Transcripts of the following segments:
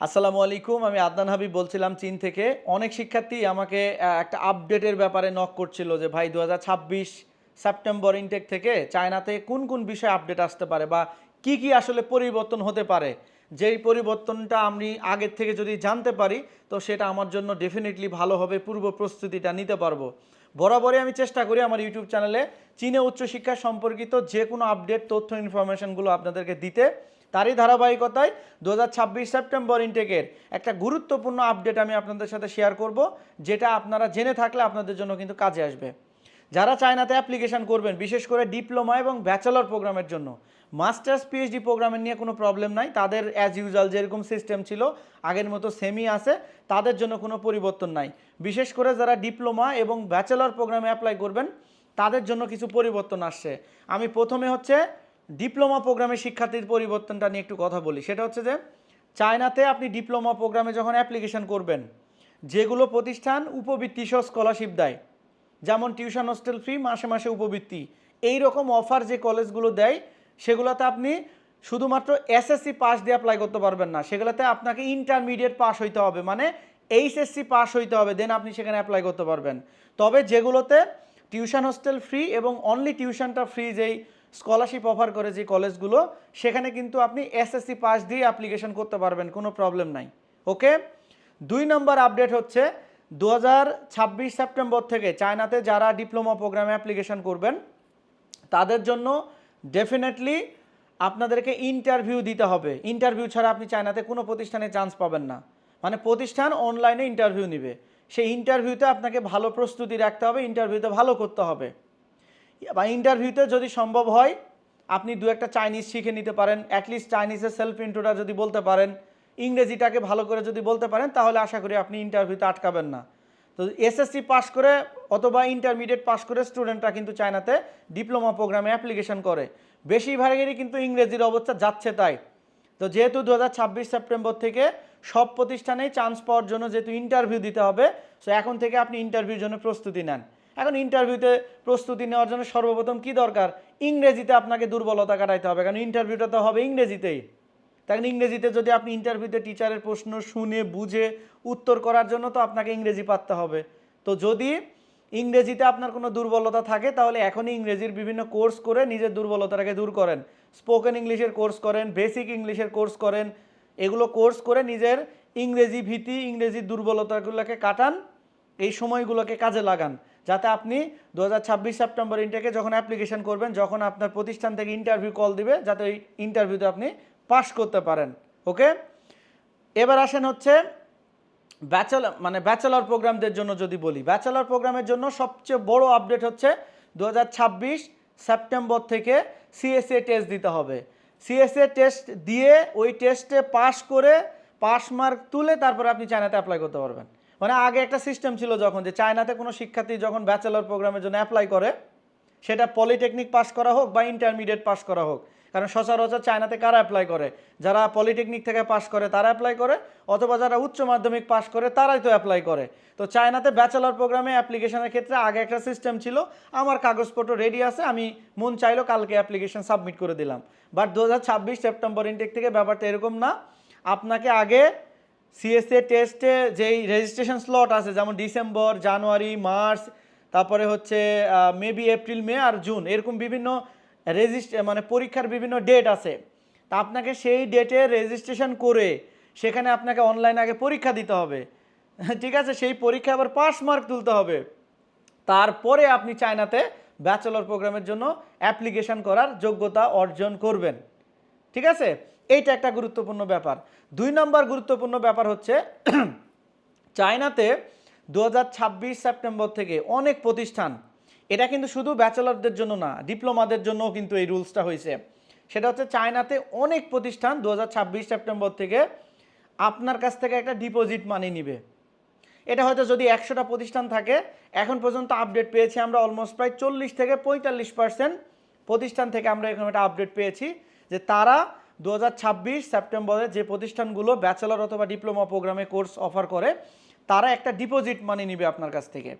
আসসালামু আলাইকুম, আমি আদনান হাবিব বলছিলাম চীন থেকে। অনেক শিক্ষার্থী আমাকে একটা আপডেটের ব্যাপারে নক করছিল যে, ভাই দু হাজার ছাব্বিশ সেপ্টেম্বর ইনটেক থেকে চায়নাতে কোন কোন বিষয়ে আপডেট আসতে পারে বা কি কি আসলে পরিবর্তন হতে পারে? যেই পরিবর্তনটা আমি আগের থেকে যদি জানতে পারি, তো সেটা আমার জন্য ডেফিনেটলি ভালো হবে, পূর্ব প্রস্তুতিটা নিতে পারব। বরাবরই আমি চেষ্টা করি আমার ইউটিউব চ্যানেলে চীনে উচ্চশিক্ষা সম্পর্কিত যে কোনো আপডেট তথ্য ইনফরমেশনগুলো আপনাদেরকে দিতে। তারই ধারাবাহিকতায় দু হাজার ছাব্বিশ সেপ্টেম্বর ইনটেকের একটা গুরুত্বপূর্ণ আপডেট আমি আপনাদের সাথে শেয়ার করব, যেটা আপনারা জেনে থাকলে আপনাদের জন্য কিন্তু কাজে আসবে। যারা চায়নাতে অ্যাপ্লিকেশন করবেন, বিশেষ করে ডিপ্লোমা এবং ব্যাচেলর প্রোগ্রামের জন্য, মাস্টার্স, পিএইচডি প্রোগ্রামের নিয়ে কোনো প্রবলেম নাই, তাদের অ্যাজ ইউজুয়াল যেরকম সিস্টেম ছিল, আগের মতো সেমি আছে, তাদের জন্য কোনো পরিবর্তন নাই। বিশেষ করে যারা ডিপ্লোমা এবং ব্যাচেলর প্রোগ্রামে অ্যাপ্লাই করবেন, তাদের জন্য কিছু পরিবর্তন আসছে। আমি প্রথমে হচ্ছে ডিপ্লোমা প্রোগ্রামের শিক্ষার্থীর পরিবর্তনটা নিয়ে একটু কথা বলি। সেটা হচ্ছে যে, চায়নাতে আপনি ডিপ্লোমা প্রোগ্রামে যখন অ্যাপ্লিকেশন করবেন, যেগুলো প্রতিষ্ঠান উপবৃত্তি সহ স্কলারশিপ দেয়, যেমন টিউশন হোস্টেল ফি মাসে মাসে উপবৃত্তি এই রকম অফার যে কলেজগুলো দেয়, সেগুলোতে আপনি শুধুমাত্র এসএসসি পাস দিয়ে অ্যাপ্লাই করতে পারবেন না। সেগুলোতে আপনাকে ইন্টারমিডিয়েট পাস হইতে হবে মানে এইচএসসি পাস হইতে হবে দেন আপনি সেখানে অ্যাপ্লাই করতে পারবেন। তবে যেগুলোতে টিউশন হোস্টেল ফ্রি এবং অনলি টিউশনটা ফ্রি যেই স্কলারশিপ অফার করে যে কলেজগুলো, সেখানে কিন্তু আপনি এসএসসি পাস দিয়ে অ্যাপ্লিকেশন করতে পারবেন, কোনো প্রবলেম নাই। ওকে? দুই নম্বর আপডেট হচ্ছে দু হাজার ছাব্বিশ সেপ্টেম্বর থেকে চায়নাতে যারা ডিপ্লোমা প্রোগ্রামে অ্যাপ্লিকেশন করবেন, তাদের জন্য ডেফিনেটলি আপনাদেরকে ইন্টারভিউ দিতে হবে। ইন্টারভিউ ছাড়া আপনি চায়নাতে কোনো প্রতিষ্ঠানে চান্স পাবেন না। মানে প্রতিষ্ঠান অনলাইনে ইন্টারভিউ নেবে। সেই ইন্টারভিউতে আপনাকে ভালো প্রস্তুতি রাখতে হবে, ইন্টারভিউতে ভালো করতে হবে। বা ইন্টারভিউতে যদি সম্ভব হয়, আপনি দু একটা চাইনিজ শিখে নিতে পারেন। অ্যাটলিস্ট চাইনিজের সেলফ ইন্ট্রোটা যদি বলতে পারেন, ইংরেজিটাকে ভালো করে যদি বলতে পারেন, তাহলে আশা করি আপনি ইন্টারভিউতে আটকাবেন না। তো এসএসসি পাশ করে অথবা ইন্টারমিডিয়েট পাশ করে স্টুডেন্টরা কিন্তু চায়নাতে ডিপ্লোমা প্রোগ্রামে অ্যাপ্লিকেশন করে। বেশিরভাগেরই কিন্তু ইংরেজির অবস্থা যাচ্ছে তাই। তো যেহেতু দু হাজার ছাব্বিশ সেপ্টেম্বর থেকে সব প্রতিষ্ঠানেই চান্স পাওয়ার জন্য যেহেতু ইন্টারভিউ দিতে হবে সো এখন থেকে আপনি ইন্টারভিউর জন্য প্রস্তুতি নেন। এখন ইন্টারভিউতে প্রস্তুতি নেওয়ার জন্য সর্বপ্রথম কি দরকার? ইংরেজিতে আপনাকে দুর্বলতা কাটাইতে হবে, কারণ ইন্টারভিউটা তো হবে ইংরেজিতেই। তখন ইংরেজিতে যদি আপনি ইন্টারভিউতে টিচারের প্রশ্ন শুনে, বুঝে, উত্তর করার জন্য তো আপনাকে ইংরেজি পারতে হবে। তো যদি ইংরেজিতে আপনার কোনো দুর্বলতা থাকে, তাহলে এখনই ইংরেজির বিভিন্ন কোর্স করে নিজের দুর্বলতাটাকে দূর করেন। স্পোকেন ইংলিশের কোর্স করেন বেসিক ইংলিশের কোর্স করেন, এগুলো কোর্স করে নিজের ইংরেজি ভীতি ইংরেজির দুর্বলতাগুলোকে কাটান, এই সময়গুলোকে কাজে লাগান। যাতে আপনি দু হাজার ছাব্বিশ সেপ্টেম্বর ইনটেকে যখন অ্যাপ্লিকেশন করবেন, যখন আপনার প্রতিষ্ঠান থেকে ইন্টারভিউ কল দিবে, যাতে ওই ইন্টারভিউতে আপনি পাশ করতে পারেন ওকে এবার আসেন হচ্ছে ব্যাচেলর মানে ব্যাচেলর প্রোগ্রামদের জন্য যদি বলি। ব্যাচেলর প্রোগ্রামের জন্য সবচেয়ে বড় আপডেট হচ্ছে দু হাজার ছাব্বিশ সেপ্টেম্বর থেকে সিএসএ টেস্ট দিতে হবে। সিএসএ টেস্ট দিয়ে ওই টেস্টে পাশ করে পাস মার্ক তুলে তারপরে আপনি চায়নাতে অ্যাপ্লাই করতে পারবেন। মানে আগে একটা সিস্টেম ছিল যখন যে চায়নাতে কোনো শিক্ষার্থী যখন ব্যাচেলর প্রোগ্রামের জন্য অ্যাপ্লাই করে, সেটা পলিটেকনিক পাস করা হোক বা ইন্টারমিডিয়েট পাস করা হোক। কারণ সচরাচর চায়নাতে কারা অ্যাপ্লাই করে? যারা পলিটেকনিক থেকে পাস করে, তারা অ্যাপ্লাই করে, অথবা যারা উচ্চ মাধ্যমিক পাস করে, তারাই তো অ্যাপ্লাই করে। তো চায়নাতে ব্যাচেলর প্রোগ্রামে অ্যাপ্লিকেশনের ক্ষেত্রে আগে একটা সিস্টেম ছিল, আমার কাগজপত্র রেডি আছে, আমি মন চাইলো কালকে অ্যাপ্লিকেশন সাবমিট করে দিলাম। বাট দু হাজার ছাব্বিশ সেপ্টেম্বর ইনটেক থেকে ব্যাপারটা এরকম না। আপনাকে আগে সিএসএ টেস্টে যেই রেজিস্ট্রেশন স্লট আছে, যেমন ডিসেম্বর জানুয়ারি মার্চ তারপরে হচ্ছে মেবি এপ্রিল মে আর জুন এরকম বিভিন্ন রেজিস্ট মানে পরীক্ষার বিভিন্ন ডেট আছে। তা আপনাকে সেই ডেটে রেজিস্ট্রেশন করে সেখানে আপনাকে অনলাইন আগে পরীক্ষা দিতে হবে। ঠিক আছে? সেই পরীক্ষা আবার পাস মার্ক তুলতে হবে। তারপরে আপনি চায়নাতে ব্যাচেলর প্রোগ্রামের জন্য অ্যাপ্লিকেশন করার যোগ্যতা অর্জন করবেন। ঠিক আছে? এইটা একটা গুরুত্বপূর্ণ ব্যাপার। দুই নম্বর গুরুত্বপূর্ণ ব্যাপার হচ্ছে, চায়নাতে দু হাজার ছাব্বিশ সেপ্টেম্বর থেকে অনেক প্রতিষ্ঠান, এটা কিন্তু শুধু ব্যাচেলরদের জন্য না, ডিপ্লোমাদের জন্যও কিন্তু এই রুলসটা হয়েছে। সেটা হচ্ছে চায়নাতে অনেক প্রতিষ্ঠান দু হাজার ছাব্বিশ সেপ্টেম্বর থেকে আপনার কাছ থেকে একটা ডিপোজিট মানি নিবে। এটা হয়তো যদি একশোটা প্রতিষ্ঠান থাকে, এখন পর্যন্ত আপডেট পেয়েছি আমরা অলমোস্ট প্রায় চল্লিশ থেকে পঁয়তাল্লিশ পার্সেন্ট প্রতিষ্ঠান থেকে আমরা এরকম একটা আপডেট পেয়েছি যে তারা দু হাজার ছাব্বিশ সেপ্টেম্বরে যে প্রতিষ্ঠানগুলো ব্যাচেলর অথবা ডিপ্লোমা প্রোগ্রামে কোর্স অফার করে, তারা একটা ডিপোজিট মানি নিবে আপনার কাছ থেকে।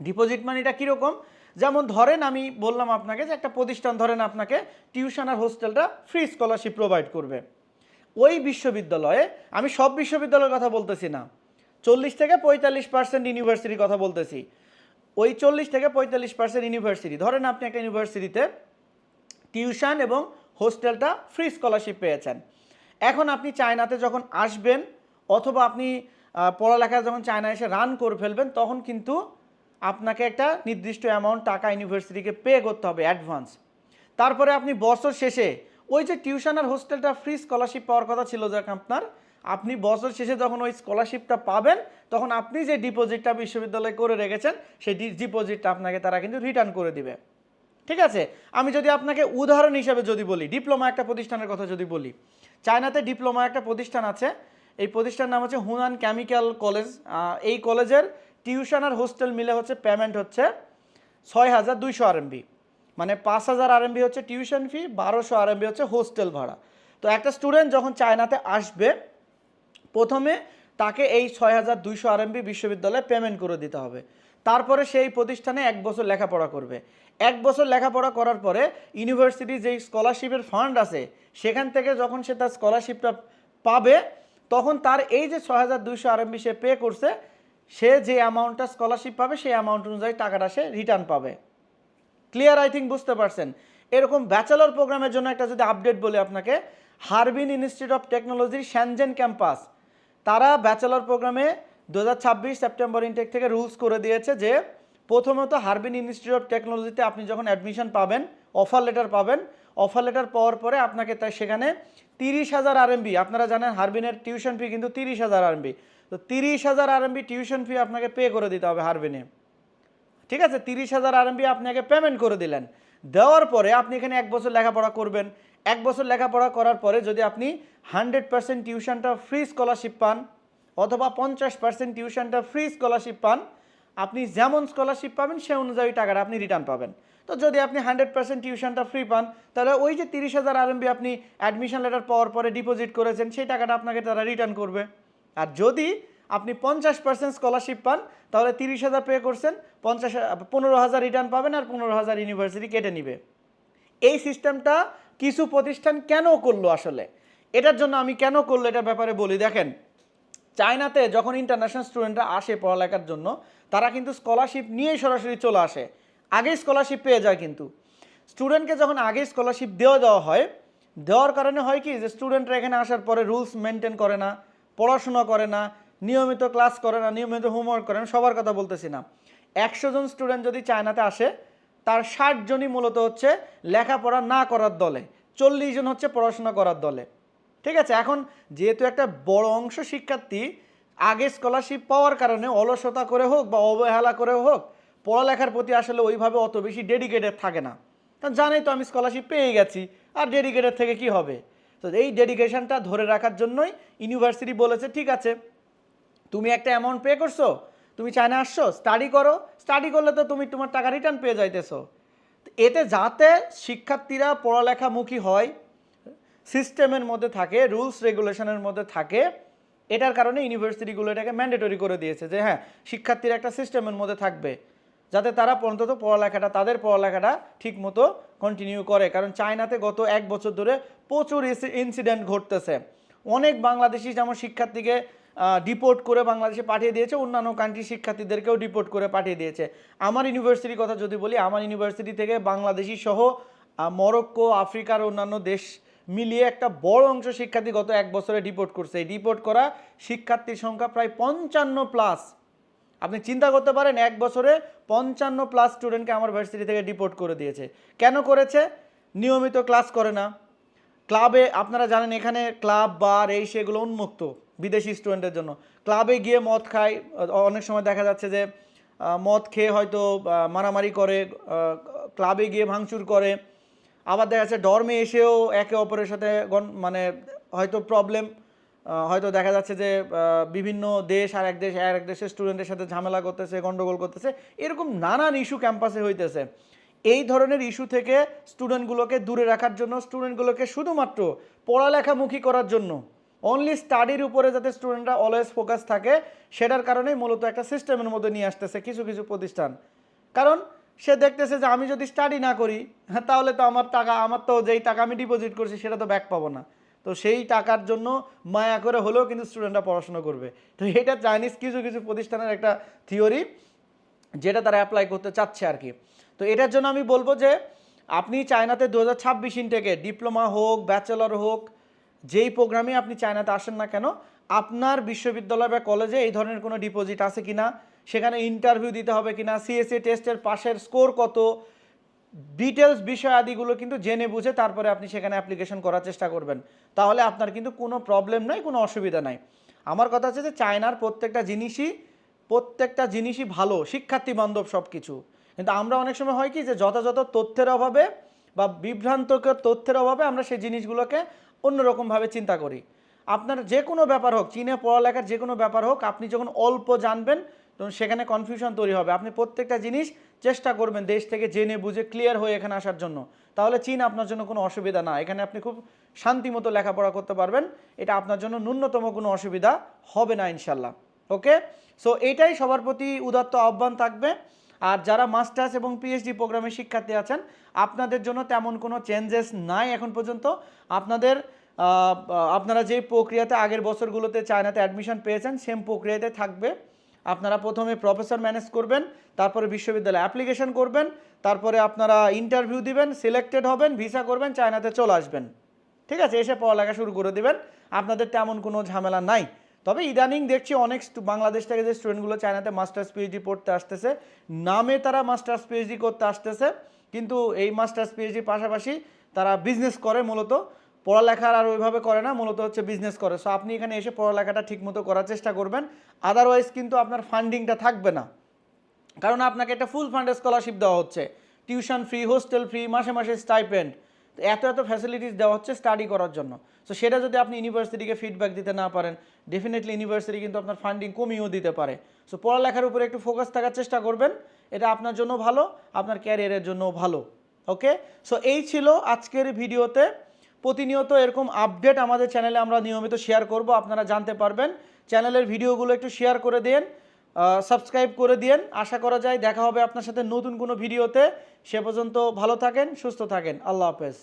ডিপোজিট মানিটা কীরকম? যেমন ধরেন আমি বললাম আপনাকে যে একটা প্রতিষ্ঠান, ধরেন আপনাকে টিউশন আর হোস্টেলটা ফ্রি স্কলারশিপ প্রোভাইড করবে। ওই বিশ্ববিদ্যালয়ে, আমি সব বিশ্ববিদ্যালয়ের কথা বলতেছি না, চল্লিশ থেকে পঁয়তাল্লিশ পার্সেন্ট ইউনিভার্সিটির কথা বলতেছি। ওই চল্লিশ থেকে পঁয়তাল্লিশ পার্সেন্ট ইউনিভার্সিটি, ধরেন আপনি একটা ইউনিভার্সিটিতে টিউশন এবং হোস্টেলটা ফ্রি স্কলারশিপ পেয়েছেন। এখন আপনি চায়নাতে যখন আসবেন অথবা আপনি পড়ালেখা যখন চায়না এসে রান করে ফেলবেন, তখন কিন্তু আপনাকে একটা নির্দিষ্ট অ্যামাউন্ট টাকা ইউনিভার্সিটিকে পে করতে হবে অ্যাডভান্স তারপরে আপনি বছর শেষে, ওই যে টিউশন আর হোস্টেলটা ফ্রি স্কলারশিপ পাওয়ার কথা ছিল যে আপনার, আপনি বছর শেষে যখন ওই স্কলারশিপটা পাবেন, তখন আপনি যে ডিপোজিটটা বিশ্ববিদ্যালয়ে করে রেখেছেন, সেই ডিপোজিটটা আপনাকে তারা কিন্তু রিটার্ন করে দিবে। ঠিক আছে? আমি যদি আপনাকে উদাহরণ হিসাবে যদি বলি, ডিপ্লোমা একটা প্রতিষ্ঠানের কথা যদি বলি, চায়নাতে ডিপ্লোমা একটা প্রতিষ্ঠান আছে, এই প্রতিষ্ঠানের নাম হচ্ছে হুনান কেমিক্যাল কলেজ এই কলেজের টিউশন আর হোস্টেল মিলে হচ্ছে পেমেন্ট হচ্ছে ছয় হাজার দুইশো আরএমবি। মানে পাঁচ হাজার আরএমবি হচ্ছে টিউশন ফি বারোশো আরএমবি হচ্ছে হোস্টেল ভাড়া। তো একটা স্টুডেন্ট যখন চায়নাতে আসবে, প্রথমে তাকে এই ছয় হাজার দুইশো আরএমবি বিশ্ববিদ্যালয়ে পেমেন্ট করে দিতে হবে। তারপরে সেই প্রতিষ্ঠানে এক বছর লেখাপড়া করবে। এক বছর লেখাপড়া করার পরে ইউনিভার্সিটি যেই স্কলারশিপের ফান্ড আছে, সেখান থেকে যখন সে তার স্কলারশিপটা পাবে, তখন তার এই যে ছয় হাজার দুইশো আরএমবি সে পে করছে, সে যে অ্যামাউন্টটা স্কলারশিপ পাবে, সেই অ্যামাউন্ট অনুযায়ী টাকাটা সে রিটার্ন পাবে। ক্লিয়ার আই থিঙ্ক বুঝতে পারছেন? এরকম ব্যাচেলর প্রোগ্রামের জন্য একটা যদি আপডেট বলি আপনাকে হারবিন ইনস্টিটিউট অফ টেকনোলজির শ্যানজেন ক্যাম্পাস তারা ব্যাচেলর প্রোগ্রামে দু হাজার ছাব্বিশ সেপ্টেম্বর ইনটেক থেকে রুলস করে দিয়েছে যে প্রথমত হারবিন ইনস্টিটিউট অফ টেকনোলজিতে আপনি যখন অ্যাডমিশন পাবেন, অফার লেটার পাবেন, অফার লেটার পাওয়ার পরে আপনাকে তাই সেখানে তিরিশ হাজার আরএমবি আপনারা জানেন হারবিনের টিউশন ফি কিন্তু তিরিশ হাজার আরএমবি তো তিরিশ হাজার আরএমবি টিউশন ফি আপনাকে পে করে দিতে হবে হারবিনে। ঠিক আছে? তিরিশ হাজার আরএমবি আপনাকে পেমেন্ট করে দিলেন। দেওয়ার পরে আপনি এখানে এক বছর লেখাপড়া করবেন। এক বছর লেখাপড়া করার পরে যদি আপনি হান্ড্রেড পার্সেন্ট টিউশনটা ফ্রি স্কলারশিপ পান, অথবা পঞ্চাশ পার্সেন্ট টিউশনটা ফ্রি স্কলারশিপ পান আপনি যেমন স্কলারশিপ পাবেন সে অনুযায়ী টাকাটা আপনি রিটার্ন পাবেন। তো যদি আপনি হান্ড্রেড পার্সেন্ট টিউশনটা ফ্রি পান, তাহলে ওই যে তিরিশ হাজার আরএমবি আপনি অ্যাডমিশন লেটার পাওয়ার পরে ডিপোজিট করেছেন, সেই টাকাটা আপনাকে তারা রিটার্ন করবে। আর যদি আপনি পঞ্চাশ পার্সেন্ট স্কলারশিপ পান, তাহলে তিরিশ হাজার পে করছেন, পঞ্চাশ, পনেরো হাজার রিটার্ন পাবেন আর পনেরো হাজার ইউনিভার্সিটি কেটে নিবে। এই সিস্টেমটা কিছু প্রতিষ্ঠান কেন করল আসলে? এটার জন্য আমি কেন করল এটার ব্যাপারে বলি। দেখেন চায়নাতে যখন ইন্টারন্যাশনাল স্টুডেন্টরা আসে পড়ালেখার জন্য, তারা কিন্তু স্কলারশিপ নিয়েই সরাসরি চলে আসে। আগেই স্কলারশিপ পেয়ে যায় কিন্তু। স্টুডেন্টকে যখন আগেই স্কলারশিপ দেওয়া দেওয়া হয়, দেওয়ার কারণে হয় কি যে স্টুডেন্টরা এখানে আসার পরে রুলস মেনটেন করে না, পড়াশোনা করে না, নিয়মিত ক্লাস করে না, নিয়মিত হোমওয়ার্ক করে না, সবার কথা বলতেছি না। একশো জন স্টুডেন্ট যদি চায়নাতে আসে, তার ষাট জনই মূলত হচ্ছে লেখাপড়া না করার দলে, চল্লিশ জন হচ্ছে পড়াশোনা করার দলে। ঠিক আছে, এখন যেহেতু একটা বড় অংশ শিক্ষার্থী আগে স্কলারশিপ পাওয়ার কারণে অলসতা করে হোক বা অবহেলা করে হোক, পড়ালেখার প্রতি আসলে ওইভাবে অত বেশি ডেডিকেটেড থাকে না। কারণ জানেই তো আমি স্কলারশিপ পেয়ে গেছি, আর ডেডিকেটেড থেকে কি হবে? তো এই ডেডিকেশনটা ধরে রাখার জন্যই ইউনিভার্সিটি বলেছে, ঠিক আছে, তুমি একটা অ্যামাউন্ট পে করছ, তুমি চায়না আসছো স্টাডি করো স্টাডি করলে তো তুমি তোমার টাকা রিটার্ন পেয়ে যাইতেছো। এতে যাতে শিক্ষার্থীরা পড়ালেখামুখী হয় সিস্টেমের মধ্যে থাকে, রুলস, রেগুলেশনের মধ্যে থাকে। এটার কারণে ইউনিভার্সিটিগুলো এটাকে ম্যান্ডেটরি করে দিয়েছে যে হ্যাঁ শিক্ষার্থীরা একটা সিস্টেমের মধ্যে থাকবে যাতে তারা অন্তত পড়ালেখাটা, তাদের পড়ালেখাটা ঠিক মতো কন্টিনিউ করে। কারণ চায়নাতে গত এক বছর ধরে প্রচুর ইনসিডেন্ট ঘটতেছে। অনেক বাংলাদেশি যেমন শিক্ষার্থীকে ডিপোর্ট করে বাংলাদেশে পাঠিয়ে দিয়েছে, অন্যান্য কান্ট্রি শিক্ষার্থীদেরকেও ডিপোর্ট করে পাঠিয়ে দিয়েছে। আমার ইউনিভার্সিটির কথা যদি বলি, আমার ইউনিভার্সিটি থেকে বাংলাদেশি সহ মরক্কো, আফ্রিকার অন্যান্য দেশ মিলিয়ে একটা বড় অংশ শিক্ষার্থী গত এক বছরে ডিপোর্ট করছে। এই ডিপোর্ট করা শিক্ষার্থীর সংখ্যা প্রায় পঞ্চান্ন প্লাস আপনি চিন্তা করতে পারেন, এক বছরে পঞ্চান্ন প্লাস স্টুডেন্টকে আমার ভার্সিটি থেকে ডিপোর্ট করে দিয়েছে। কেন করেছে? নিয়মিত ক্লাস করে না। ক্লাবে আপনারা জানেন এখানে ক্লাব বার এই সেগুলো উন্মুক্ত বিদেশি স্টুডেন্টের জন্য। ক্লাবে গিয়ে মদ খায়। অনেক সময় দেখা যাচ্ছে যে মদ খেয়ে হয়তো মারামারি করে ক্লাবে গিয়ে ভাঙচুর করে। আবার দেখা যাচ্ছে ডর্মে এসেও একে অপরের সাথে মানে হয়তো প্রবলেম হয়তো দেখা যাচ্ছে যে বিভিন্ন দেশ আর এক দেশ আর এক দেশের স্টুডেন্টের সাথে ঝামেলা করতেছে, গন্ডগোল করতেছে, এরকম নানান ইস্যু ক্যাম্পাসে হইতেছে। এই ধরনের ইস্যু থেকে স্টুডেন্টগুলোকে দূরে রাখার জন্য স্টুডেন্টগুলোকে শুধুমাত্র পড়ালেখামুখী করার জন্য অনলি স্টাডির উপরে যাতে স্টুডেন্টরা অলওয়েজ ফোকাস থাকে, সেটার কারণেই মূলত একটা সিস্টেমের মধ্যে নিয়ে আসতেছে কিছু কিছু প্রতিষ্ঠান। কারণ সে দেখতেছে যে আমি যদি স্টাডি না করি, তাহলে তো আমার টাকা, আমার তো যেই টাকা আমি ডিপোজিট করছি সেটা তো ব্যাক পাবো না। তো সেই টাকার জন্য মায়া করে হলেও কিন্তু স্টুডেন্টরা পড়াশোনা করবে। তো এটা চাইনিজ কিছু কিছু প্রতিষ্ঠানের একটা থিওরি যেটা তারা অ্যাপ্লাই করতে চাচ্ছে আর কি। তো এটার জন্য আমি বলব যে, আপনি চায়নাতে দু হাজার ছাব্বিশ ইনটেকে ডিপ্লোমা হোক ব্যাচেলর হোক, যেই প্রোগ্রামে আপনি চায়নাতে আসেন না কেন, আপনার বিশ্ববিদ্যালয় বা কলেজে এই ধরনের কোনো ডিপোজিট আছে কিনা সেখানে ইন্টারভিউ দিতে হবে কিনা সিএসসি টেস্টের পাশের স্কোর কত ডিটেলস বিষয় আদিগুলো কিন্তু জেনে বুঝে তারপরে আপনি সেখানে অ্যাপ্লিকেশন করার চেষ্টা করবেন। তাহলে আপনার কিন্তু কোনো প্রবলেম নাই, কোনো অসুবিধা নাই। আমার কথা হচ্ছে যে চায়নার প্রত্যেকটা জিনিসই প্রত্যেকটা জিনিসই ভালো, শিক্ষার্থী বান্ধব সব কিছু কিন্তু আমরা অনেক সময় হয় কি যে যথাযথ তথ্যের অভাবে বা বিভ্রান্তকর তথ্যের অভাবে আমরা সেই জিনিসগুলোকে অন্যরকমভাবে চিন্তা করি। আপনার যে কোনো ব্যাপার হোক, চীনে পড়ালেখার যে কোনো ব্যাপার হোক, আপনি যখন অল্প জানবেন তখন সেখানে কনফিউশন তৈরি হবে। আপনি প্রত্যেকটা জিনিস চেষ্টা করবেন দেশ থেকে জেনে বুঝে ক্লিয়ার হয়ে এখানে আসার জন্য। তাহলে চীন আপনার জন্য কোনো অসুবিধা না। এখানে আপনি খুব শান্তিমতো লেখাপড়া করতে পারবেন। এটা আপনার জন্য ন্যূনতম কোনো অসুবিধা হবে না ইনশাল্লাহ ওকে সো এইটাই সবার প্রতি উদাত্ত আহ্বান থাকবে। আর যারা মাস্টার্স এবং পিএইচডি প্রোগ্রামের শিক্ষার্থী আছেন, আপনাদের জন্য তেমন কোনো চেঞ্জেস নাই এখন পর্যন্ত। আপনাদের আপনারা যে প্রক্রিয়াতে আগের বছরগুলোতে চায়নাতে অ্যাডমিশন পেয়েছেন সেম প্রক্রিয়াতে থাকবে। আপনারা প্রথমে প্রফেসর ম্যানেজ করবেন, তারপরে বিশ্ববিদ্যালয়ে অ্যাপ্লিকেশন করবেন, তারপরে আপনারা ইন্টারভিউ দিবেন, সিলেক্টেড হবেন, ভিসা করবেন, চায়নাতে চলে আসবেন। ঠিক আছে, এসে পড়ালেখা শুরু করে দিবেন। আপনাদের তেমন কোনো ঝামেলা নাই। তবে ইদানিং দেখছি অনেক বাংলাদেশ থেকে যে স্টুডেন্টগুলো চায়নাতে মাস্টার্স পিএইচডি পড়তে আসতেছে, নামে তারা মাস্টার্স পিএইচডি করতে আসতেছে, কিন্তু এই মাস্টার্স পিএইচডির পাশাপাশি তারা বিজনেস করে মূলত। পড়ালেখার আর ওইভাবে করে না, মূলত হচ্ছে বিজনেস করে। সো আপনি এখানে এসে পড়ালেখাটা ঠিকমতো করার চেষ্টা করবেন। আদারওয়াইজ কিন্তু আপনার ফান্ডিংটা থাকবে না। কারণ আপনাকে একটা ফুল ফান্ডের স্কলারশিপ দেওয়া হচ্ছে। টিউশন ফ্রি হোস্টেল ফ্রি মাসে মাসে স্টাইপেন্ড এত এত ফ্যাসিলিটিস দেওয়া হচ্ছে স্টাডি করার জন্য। সো সেটা যদি আপনি ইউনিভার্সিটিকে ফিডব্যাক দিতে না পারেন ডেফিনেটলি ইউনিভার্সিটি কিন্তু আপনার ফান্ডিং কমিয়েও দিতে পারে। সো পড়ালেখার উপরে একটু ফোকাস থাকার চেষ্টা করবেন। এটা আপনার জন্য ভালো, আপনার ক্যারিয়ারের জন্য ভালো। ওকে সো এই ছিল আজকের ভিডিওতে প্রতিনিয়ত এরকম আপডেট আমাদের চ্যানেলে আমরা নিয়মিত শেয়ার করব। আপনারা জানতে পারবেন। চ্যানেলের ভিডিওগুলো একটু শেয়ার করে দিন সাবস্ক্রাইব করে দিন। আশা করা যায় দেখা হবে আপনার সাথে নতুন কোনো ভিডিওতে সে পর্যন্ত ভালো থাকেন, সুস্থ থাকেন। আল্লাহ হাফেজ।